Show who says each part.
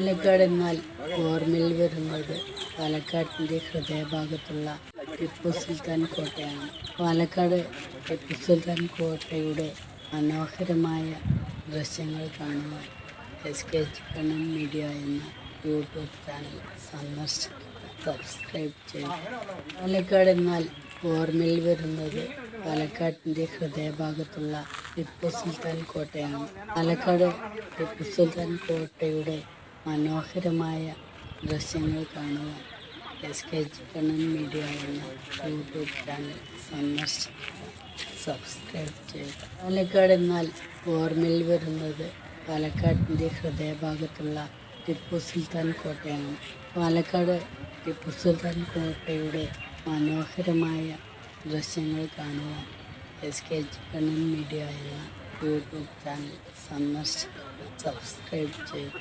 Speaker 1: പാലക്കാട് എന്നാൽ ഓർമ്മയിൽ വരുന്നത് പാലക്കാടിന്റെ ഹൃദയഭാഗത്തുള്ള ടിപ്പു സുൽത്താൻ കോട്ടയാണ്. പാലക്കാട് ടിപ്പു സുൽത്താൻ കോട്ടയുടെ മനോഹരമായ ദൃശ്യങ്ങൾ കാണുവാൻ എസ് കെ കണ്ണൻ മീഡിയ എന്ന യൂട്യൂബ് ചാനൽ സന്ദർശിക്കുക. സബ്സ്ക്രൈബ് ചെയ്യുക. പാലക്കാട് എന്നാൽ ഓർമ്മയിൽ വരുന്നത് പാലക്കാടിന്റെ ഹൃദയഭാഗത്തുള്ള ടിപ്പു സുൽത്താൻ കോട്ടയാണ്. പാലക്കാട് ടിപ്പു സുൽത്താൻ കോട്ടയുടെ മനോഹരമായ ദൃശ്യങ്ങൾ കാണുവാൻ എസ് കെ കണ്ണൻ മീഡിയ എന്ന യൂട്യൂബ് ചാനൽ സന്ദർശിക്കുക സബ്സ്ക്രൈബ് ചെയ്യുക പാലക്കാട് എന്നാൽ ഓർമ്മയിൽ വരുന്നത് പാലക്കാടിന്റെ ഹൃദയഭാഗത്തുള്ള ടിപ്പു സുൽത്താൻ കോട്ടയാണ്. പാലക്കാട് ടിപ്പു സുൽത്താൻ കോട്ടയുടെ മനോഹരമായ ദൃശ്യങ്ങൾ കാണുവാൻ എസ് കെ കണ്ണൻ മീഡിയ എന്ന യൂട്യൂബ് ചാനൽ സന്ദർശിക്കുക സബ്സ്ക്രൈബ് ചെയ്യുക